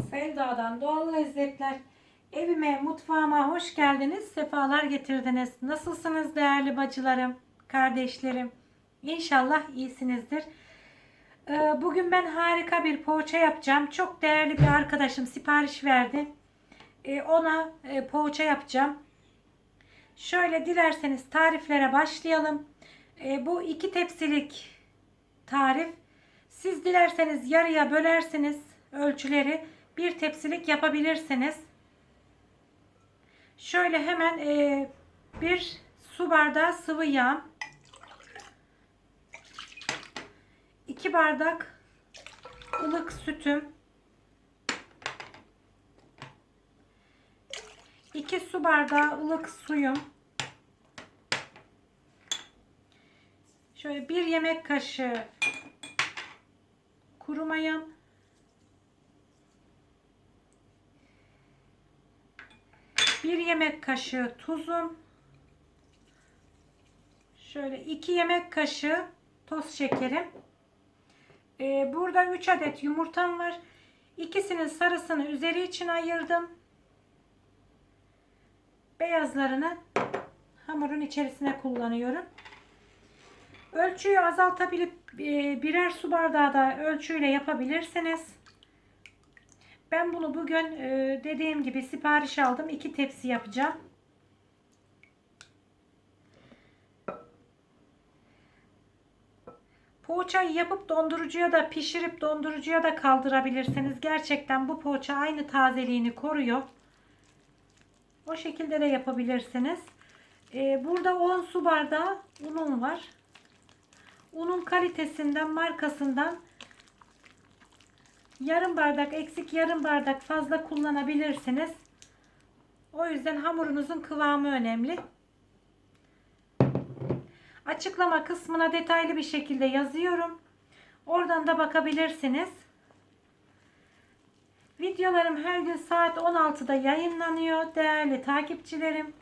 Selda'dan doğal lezzetler. Evime, mutfağıma hoş geldiniz. Sefalar getirdiniz. Nasılsınız değerli bacılarım, kardeşlerim? İnşallah iyisinizdir. Ee, Bugün ben harika bir poğaça yapacağım. Çok değerli bir arkadaşım sipariş verdi. Ee, Ona e, poğaça yapacağım. Şöyle dilerseniz tariflere başlayalım. Ee, Bu iki tepsilik tarif. Siz dilerseniz yarıya bölersiniz ölçüleri. Bir tepsilik yapabilirsiniz. Şöyle hemen e, bir su bardağı sıvı yağ. 2 bardak ılık sütüm. 2 su bardağı ılık suyum. Şöyle bir yemek kaşığı kuru mayam. Bir yemek kaşığı tuzum. Şöyle iki yemek kaşığı toz şekerim. Ee, burada 3 adet yumurtam var. İkisinin sarısını üzeri için ayırdım. Beyazlarını hamurun içerisine kullanıyorum. Ölçüyü azaltabilip e, birer su bardağı da ölçüyle yapabilirsiniz. Ben bunu bugün e, dediğim gibi sipariş aldım. iki tepsi yapacağım. Poğaçayı yapıp dondurucuya da pişirip dondurucuya da kaldırabilirsiniz. Gerçekten bu poğaça aynı tazeliğini koruyor. O şekilde de yapabilirsiniz. Ee, burada 10 su bardağı unum var. Unun kalitesinden, markasından yarım bardak eksik, yarım bardak fazla kullanabilirsiniz. O yüzden hamurunuzun kıvamı önemli. Açıklama kısmına detaylı bir şekilde yazıyorum. Oradan da bakabilirsiniz. Videolarım her gün saat 16'da yayınlanıyor değerli takipçilerim.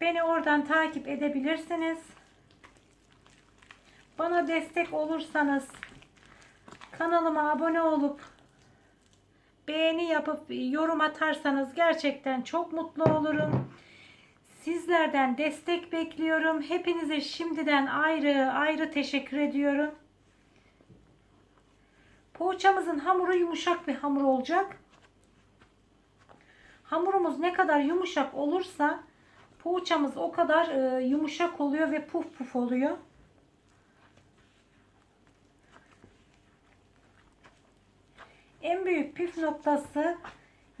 Beni oradan takip edebilirsiniz. Bana destek olursanız kanalıma abone olup beğeni yapıp yorum atarsanız gerçekten çok mutlu olurum. Sizlerden destek bekliyorum. Hepinize şimdiden ayrı ayrı teşekkür ediyorum. Poğaçamızın hamuru yumuşak bir hamur olacak. Hamurumuz ne kadar yumuşak olursa poğaçamız o kadar e, yumuşak oluyor ve puf puf oluyor. En büyük püf noktası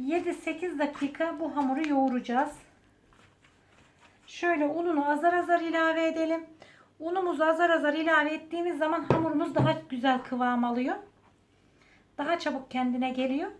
7-8 dakika bu hamuru yoğuracağız. Şöyle ununu azar azar ilave edelim. Unumuzu azar azar ilave ettiğimiz zaman hamurumuz daha güzel kıvam alıyor. Daha çabuk kendine geliyor.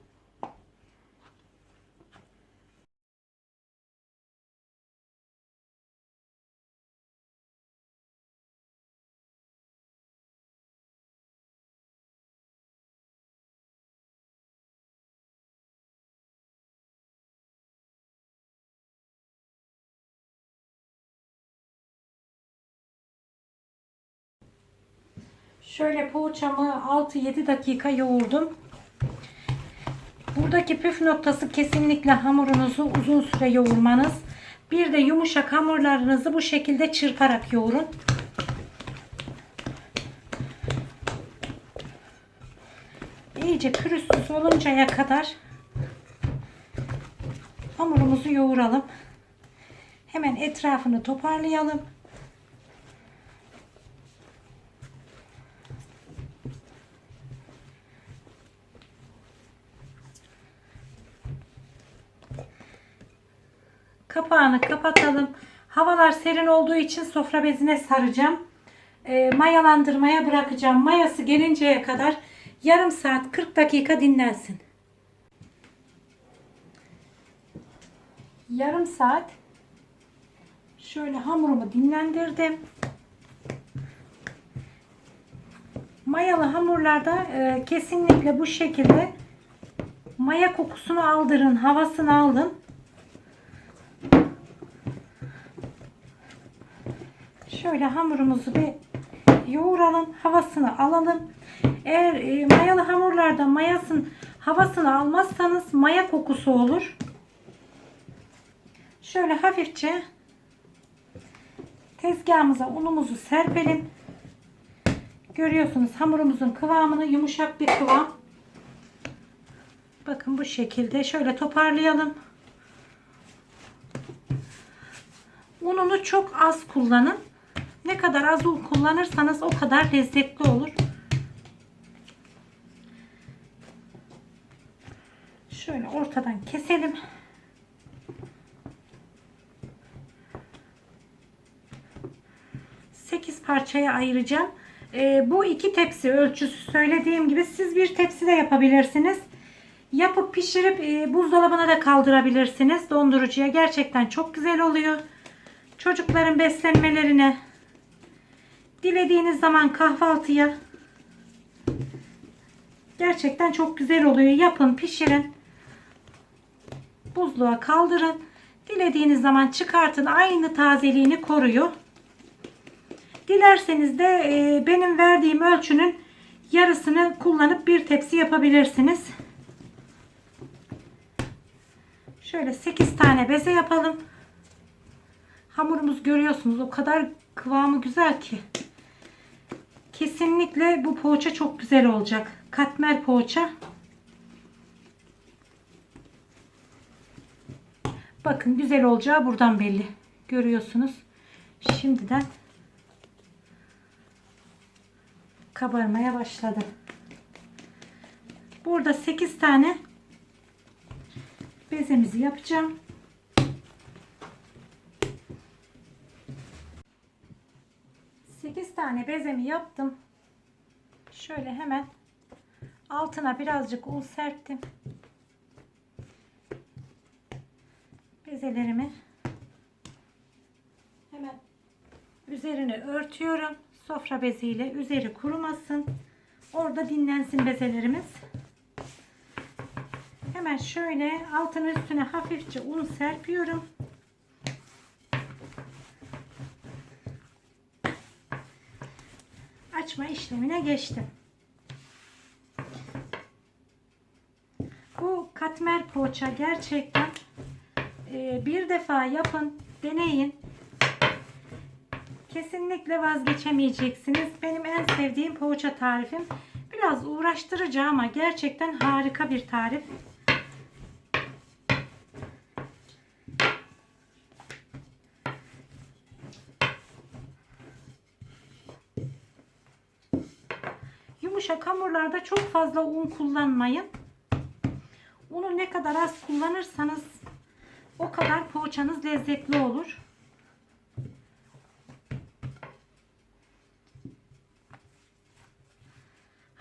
Şöyle poğaçamı 6-7 dakika yoğurdum. Buradaki püf noktası kesinlikle hamurunuzu uzun süre yoğurmanız. Bir de yumuşak hamurlarınızı bu şekilde çırparak yoğurun. İyice pürüzsüz oluncaya kadar hamurumuzu yoğuralım. Hemen etrafını toparlayalım. Kapağını kapatalım. Havalar serin olduğu için sofra bezine saracağım. E, mayalandırmaya bırakacağım. Mayası gelinceye kadar yarım saat 40 dakika dinlensin. Yarım saat şöyle hamurumu dinlendirdim. Mayalı hamurlarda e, kesinlikle bu şekilde maya kokusunu aldırın, havasını alın. Şöyle hamurumuzu bir yoğuralım. Havasını alalım. Eğer e, mayalı hamurlarda mayasın Havasını almazsanız maya kokusu olur. Şöyle hafifçe tezgahımıza unumuzu serpelim. Görüyorsunuz hamurumuzun kıvamını yumuşak bir kıvam. Bakın bu şekilde şöyle toparlayalım. Ununu çok az kullanın. Ne kadar az un kullanırsanız o kadar lezzetli olur. Şöyle ortadan keselim. Sekiz parçaya ayıracağım. Ee, bu iki tepsi ölçüsü söylediğim gibi siz bir tepsi de yapabilirsiniz. Yapıp pişirip e, buzdolabına da kaldırabilirsiniz dondurucuya. Gerçekten çok güzel oluyor. Çocukların beslenmelerine dilediğiniz zaman kahvaltıya gerçekten çok güzel oluyor. Yapın, pişirin. Buzluğa kaldırın. Dilediğiniz zaman çıkartın. Aynı tazeliğini koruyor. Dilerseniz de e, benim verdiğim ölçünün yarısını kullanıp bir tepsi yapabilirsiniz. Şöyle 8 tane beze yapalım. Hamurumuz görüyorsunuz o kadar kıvamı güzel ki. Kesinlikle bu poğaça çok güzel olacak. Katmer poğaça. Bakın güzel olacağı buradan belli. Görüyorsunuz. Şimdiden kabarmaya başladı. Burada 8 tane bezemizi yapacağım. Sekiz tane bezemi yaptım. Şöyle hemen altına birazcık un serptim. Bezelerimi hemen üzerine örtüyorum. Sofra beziyle üzeri kurumasın. Orada dinlensin bezelerimiz. Hemen şöyle altının üstüne hafifçe un serpiyorum. Açma işlemine geçtim. Bu katmer poğaça gerçekten e, bir defa yapın, deneyin. Kesinlikle vazgeçemeyeceksiniz. Benim en sevdiğim poğaça tarifim. Biraz uğraştırıcı ama gerçekten harika bir tarif. Yumuşak hamurlarda çok fazla un kullanmayın. Unu ne kadar az kullanırsanız o kadar poğaçanız lezzetli olur.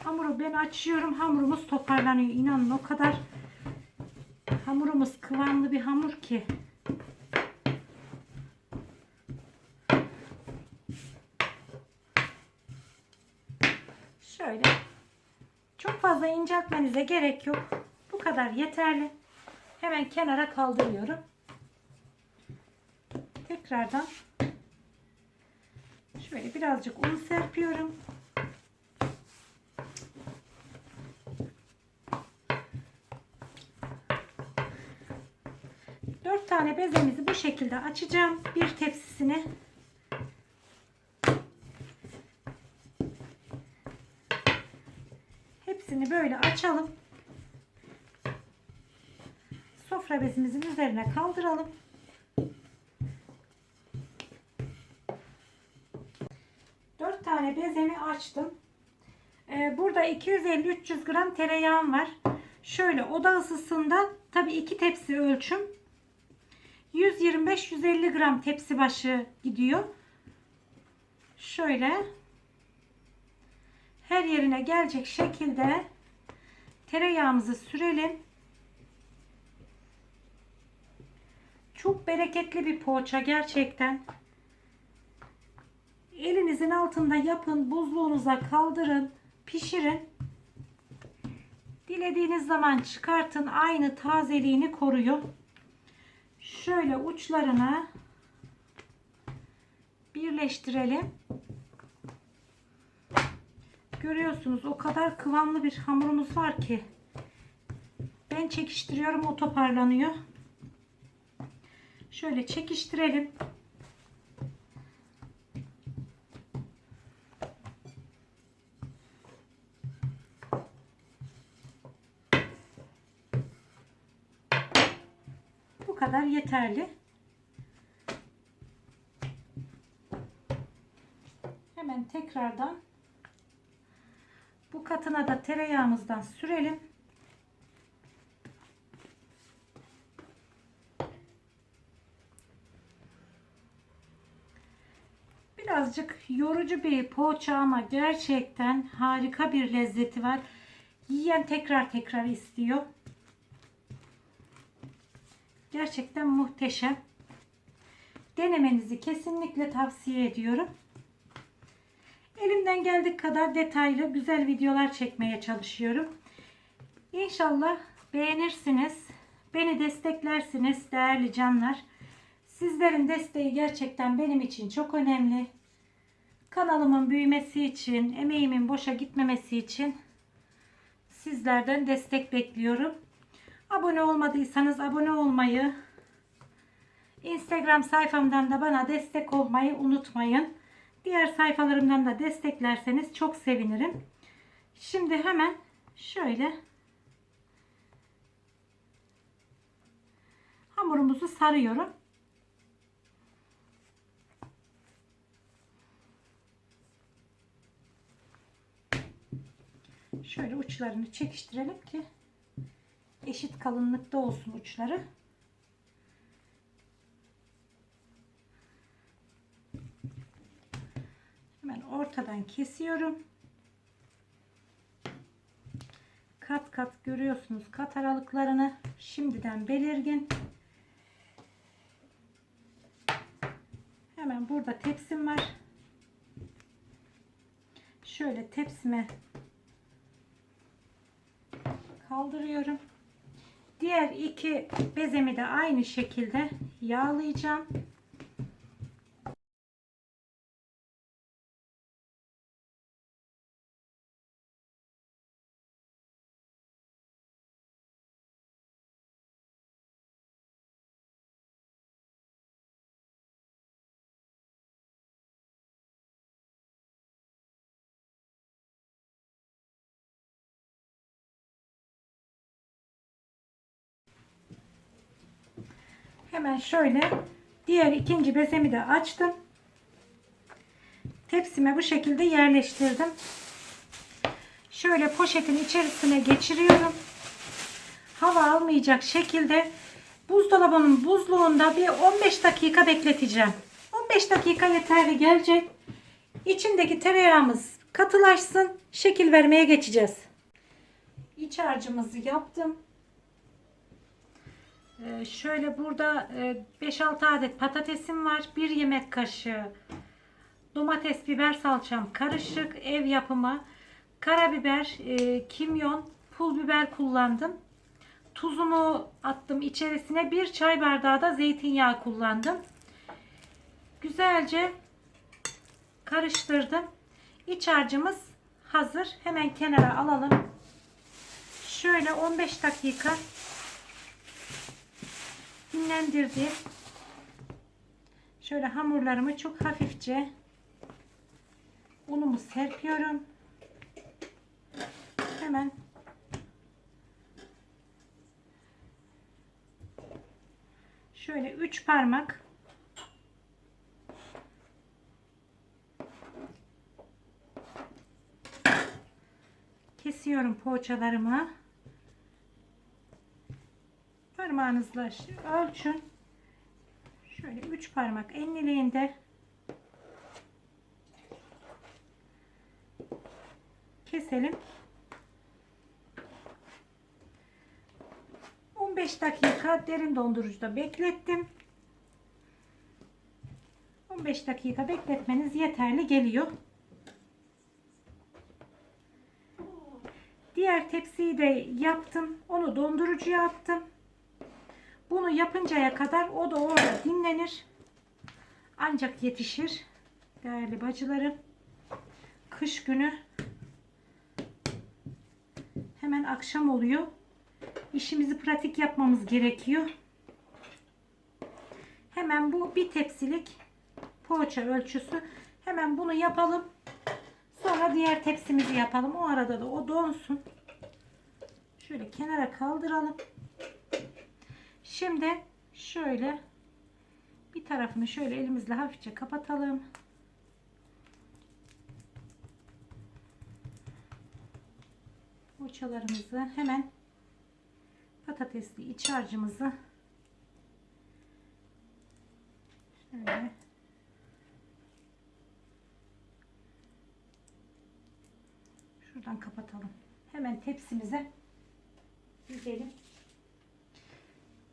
Hamuru ben açıyorum. Hamurumuz toparlanıyor. İnanın o kadar hamurumuz kıvamlı bir hamur ki. Şöyle çok inceltmenize gerek yok. Bu kadar yeterli. Hemen kenara kaldırıyorum. Tekrardan şöyle birazcık un serpiyorum. Dört tane bezemizi bu şekilde açacağım. Bir tepsisine böyle açalım. Sofra bezimizin üzerine kaldıralım. Dört tane bezemi açtım. Ee, burada 250-300 gram tereyağım var. Şöyle oda ısısında tabi iki tepsi ölçüm. 125-150 gram tepsi başı gidiyor. Şöyle her yerine gelecek şekilde tereyağımızı sürelim. Çok bereketli bir poğaça gerçekten. Elinizin altında yapın, buzluğunuza kaldırın, pişirin. Dilediğiniz zaman çıkartın. Aynı tazeliğini koruyor. Şöyle uçlarını birleştirelim. Görüyorsunuz o kadar kıvamlı bir hamurumuz var ki Hemen çekiştiriyorum. O toparlanıyor. Şöyle çekiştirelim. Bu kadar yeterli. Hemen tekrardan katına da tereyağımızdan sürelim. Birazcık yorucu bir poğaça ama gerçekten harika bir lezzeti var. Yiyen tekrar tekrar istiyor. Gerçekten muhteşem. Denemenizi kesinlikle tavsiye ediyorum. Elimden geldiği kadar detaylı güzel videolar çekmeye çalışıyorum. İnşallah beğenirsiniz. Beni desteklersiniz değerli canlar. Sizlerin desteği gerçekten benim için çok önemli. Kanalımın büyümesi için, emeğimin boşa gitmemesi için sizlerden destek bekliyorum. Abone olmadıysanız abone olmayı, Instagram sayfamdan da bana destek olmayı unutmayın. Diğer sayfalarımdan da desteklerseniz çok sevinirim. Şimdi hemen şöyle hamurumuzu sarıyorum. Şöyle uçlarını çekiştirelim ki eşit kalınlıkta olsun uçları. Hemen ortadan kesiyorum. Kat kat görüyorsunuz kat aralıklarını şimdiden belirgin. Hemen burada tepsim var. Şöyle tepsime kaldırıyorum. Diğer iki bezemi de aynı şekilde yağlayacağım. Hemen şöyle diğer ikinci bezemi de açtım. Tepsime bu şekilde yerleştirdim. Şöyle poşetin içerisine geçiriyorum. Hava almayacak şekilde buzdolabının buzluğunda bir 15 dakika bekleteceğim. 15 dakika yeterli gelecek. İçindeki tereyağımız katılaşsın. Şekil vermeye geçeceğiz. İç harcımızı yaptım. Ee, şöyle burada e, 5-6 adet patatesim var. 1 yemek kaşığı domates, biber salçam karışık ev yapımı. Karabiber, e, kimyon, pul biber kullandım. Tuzunu attım içerisine. Bir çay bardağı da zeytinyağı kullandım. Güzelce karıştırdım. İç harcımız hazır. Hemen kenara alalım. Şöyle 15 dakika dinlendirdim. Şöyle hamurlarımı çok hafifçe unumu serpiyorum. Hemen şöyle 3 parmak kesiyorum poğaçalarımı. Parmağınızla ölçün. Şöyle 3 parmak enliliğinde keselim. 15 dakika derin dondurucuda beklettim. 15 dakika bekletmeniz yeterli geliyor. Diğer tepsiyi de yaptım. Onu dondurucuya attım. Bunu yapıncaya kadar o da orada dinlenir. Ancak yetişir. Değerli bacılarım. Kış günü hemen akşam oluyor. işimizi pratik yapmamız gerekiyor. Hemen bu bir tepsilik poğaça ölçüsü. Hemen bunu yapalım. Sonra diğer tepsimizi yapalım. O arada da o donsun. Şöyle kenara kaldıralım. Şimdi şöyle bir tarafını şöyle elimizle hafifçe kapatalım. Poğaçalarımızı hemen patatesli iç harcımızı şöyle şuradan kapatalım. Hemen tepsimize dizelim.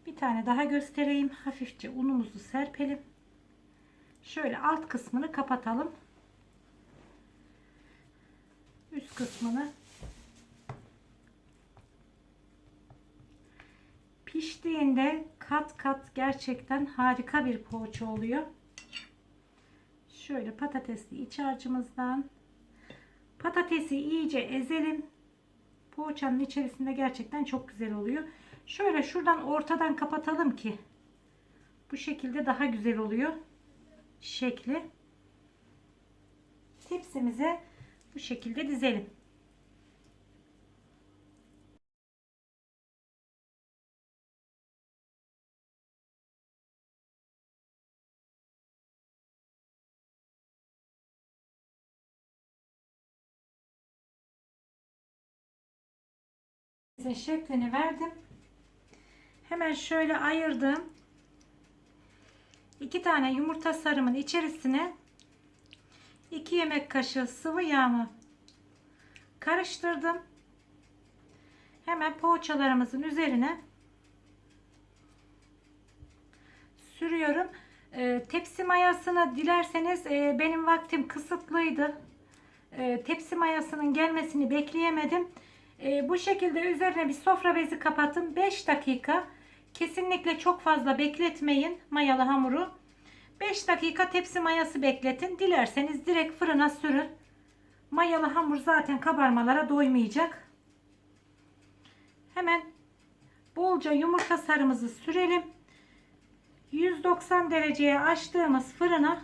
Bir tane daha göstereyim. Hafifçe unumuzu serpelim. Şöyle alt kısmını kapatalım. Üst kısmını piştiğinde kat kat gerçekten harika bir poğaça oluyor. Şöyle patatesli iç harcımızdan patatesi iyice ezelim. Poğaçanın içerisinde gerçekten çok güzel oluyor. Şöyle şuradan ortadan kapatalım ki bu şekilde daha güzel oluyor şekli. Tepsimize bu şekilde dizelim. Size şeklini verdim. Hemen şöyle ayırdım. İki tane yumurta sarımın içerisine 2 yemek kaşığı sıvı yağımı karıştırdım. Hemen poğaçalarımızın üzerine sürüyorum. Ee, tepsi mayasını dilerseniz e, benim vaktim kısıtlıydı. E, tepsi mayasının gelmesini bekleyemedim. E, bu şekilde üzerine bir sofra bezi kapatın. 5 dakika. Kesinlikle çok fazla bekletmeyin mayalı hamuru. 5 dakika tepsi mayası bekletin. Dilerseniz direkt fırına sürün. Mayalı hamur zaten kabarmalara doymayacak. Hemen bolca yumurta sarımızı sürelim. 190 dereceye açtığımız fırına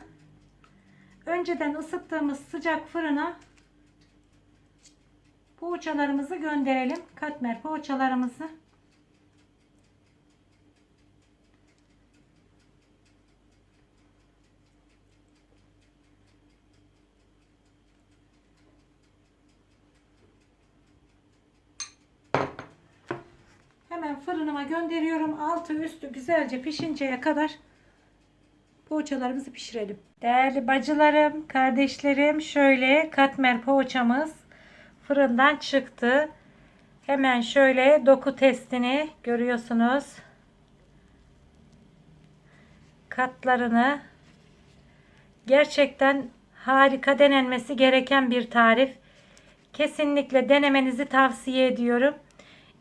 önceden ısıttığımız sıcak fırına poğaçalarımızı gönderelim. Katmer poğaçalarımızı. Hemen fırınıma gönderiyorum. Altı üstü güzelce pişinceye kadar poğaçalarımızı pişirelim. Değerli bacılarım, kardeşlerim şöyle katmer poğaçamız fırından çıktı. Hemen şöyle doku testini görüyorsunuz. Katlarını gerçekten harika denenmesi gereken bir tarif. Kesinlikle denemenizi tavsiye ediyorum.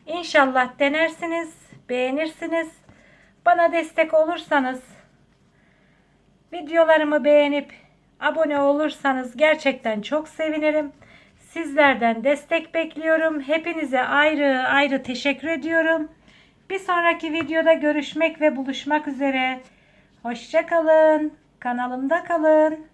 İnşallah denersiniz, beğenirsiniz. Bana destek olursanız, videolarımı beğenip abone olursanız gerçekten çok sevinirim. Sizlerden destek bekliyorum. Hepinize ayrı ayrı teşekkür ediyorum. Bir sonraki videoda görüşmek ve buluşmak üzere. Hoşçakalın. Kanalımda kalın.